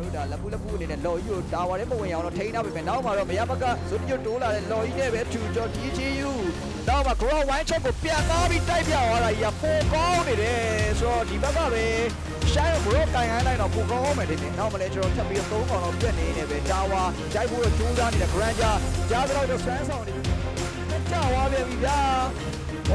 တို့ဒါလက်ပူလက်ပူအနေနဲ့လော်ကြီးကိုတာဝါထဲမဝင်အောင်တော့ထိန်းထားပေမဲ့နောက်မှာတော့မရဘကဇွတ်ညွတ်တိုးလာတဲ့လော်ကြီးနဲ့ပဲထူကျော် DJU နောက်မှာ grow wine check ကိုပြန်ကားပြီးတိုက်ပြသွားတာကြီးကပိုကောင်းနေတယ်ဆိုတော့ဒီဘက်ကပဲရှိုင်းဘရိုကန်ဟန်တိုင်းတော့ပိုကောင်းမယ်တဲ့နောက်မလဲကျွန်တော်ထပ်ပြီးတော့၃ကောင်တော့ပြက်နေနေပဲတာဝါဂျိုက်ဖို့တော့ကြိုးစားနေတဲ့ Granger ကြားတော့တော့ဆွမ်းဆောင်နေပြီကြောက်သွားပြန်ပြီဗျာ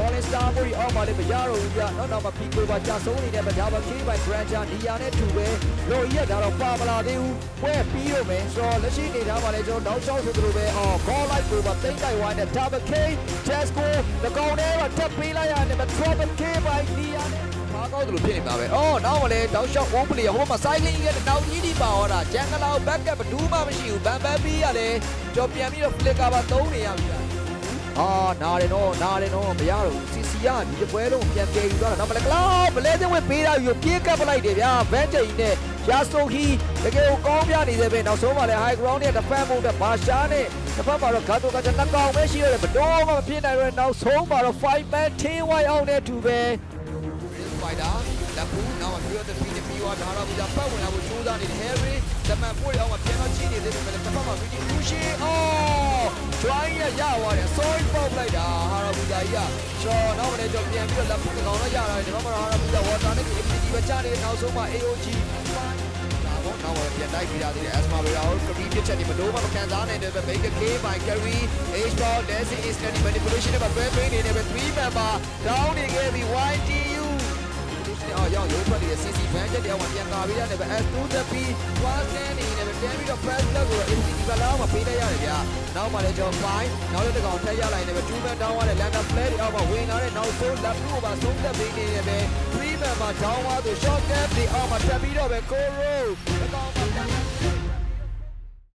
All Star ကိုအောက်မှာလည်းမရတော့ဘူးဗျနောက်နောက်မှာ Pico ပါကြာဆုံးနေတဲ့ဗဒါဘ K by Granger နီယာနဲ့တူပဲလို့ရက်ဒါတော့ပါမလာသေးဘူးပွဲပြီးတော့မယ်ဆိုတော့လက်ရှိနေသားမှာလည်းကျွန်တော်နောက်လျှောက်ဆိုသလိုပဲအော် Call Light ကိုပါတိတ်တိုက်ဝိုင်းတဲ့ Double K Jasco တကောင်ထဲမှာတက်ပေးလိုက်ရတယ် Double K by နီယာနဲ့ဘာကောင်းတယ်လို့ဖြစ်နေမှာပဲအော်နောက်မှလည်းတောက်လျှောက် one player ဟိုမှာ cycling ရဲ့နောက်ကြီးဒီပါတော့တာဂျန်ကလာ backup ဘူးမှမရှိဘူးဘန်ဘန်ပြီးရတယ်ကြော်ပြန်ပြီးတော့ flicker ပါသုံးနေရပြီဗျာ အာနားတယ်နော်နားတယ်နော်မရတော့ဘူးစီစီကဒီတစ်ပွဲလုံးပြန်ပြေယူသွားတာနော်မလဲကလောက်မလဲတဲ့ဝင်ပေးတာယူပြေးကပ်ပလိုက်တယ်ဗျာဗန်တိန်နဲ့ယာဆိုခီတကယ်ကိုကောင်းပြနေသေးပဲနောက်ဆုံးမှလည်း high ground နဲ့ defend mode နဲ့ဘာရှာနဲ့တစ်ဖက်မှာတော့ဂါတိုကချန်နှစ်ကောင်ပဲရှိရတယ်ဘတော်မှမဖြစ်နိုင်တော့နောက်ဆုံးမှာတော့5 man 10 white out နဲ့တူပဲ Spider လက်ဖူးနောက်ပြီးတော့တပီးတပီးဝါဒါတော့ပြီးတော့ပတ်ဝင်လာဖို့ကြိုးစားနေတဲ့ Harry တမန်ပို့ရအောင်ပြန်တော့ချင်းနေသေးတယ်ပဲတစ်ဖက်မှာ Vicky Lucian အော် try ရရသွားတယ် sorry ပေါက်လိုက်တာဟာရဘူဇာကြီးကချော်နောက်မလဲကြောပြန်ပြီးတော့လက်ဖူးကောင်တော့ရတာဒီမှာမှာဟာရဘူဇာ water နဲ့ ability ပဲချနေတဲ့နောက်ဆုံးမှာ AOG ဒါတော့နောက်တော့ပြန်တိုက်ပြီးတာဒီ Asma ပဲရောကရီးပြချက်ဒီမလို့မခံစားနိုင်တဲ့ပဲ Make a K by Carry H ball dancing is study manipulation နဲ့ပဲ play နေတယ်ပဲ3 member down နေခဲ့ပြီး YTU အော် ရောက်ရုပ်ထွက်နေတဲ့ CC ဘန်ချက်တရားမှာပြန်ကာပေးရတယ်ပဲ S2 တက်ပြီး one stand နေတယ်ပဲပြန်ပြီးတော့ press lock ကို ACT ကလာမှာပေးလိုက်ရတယ်ဗျာနောက်မှလည်းကျွန်တော်5နောက်လည်းတစ်ကောင်ထပ်ရလိုက်နေပဲ2 man down ရတဲ့ lander play တွေအောက်မှာဝင်လာတဲ့နောက်ဆုံး left ကိုပါဆုံးသက်ပေးနေတယ်ပဲ3 man မှာ down သွားသူ short cap တွေအောက်မှာတက်ပြီးတော့ပဲ Koro တစ်ကောင်မှာ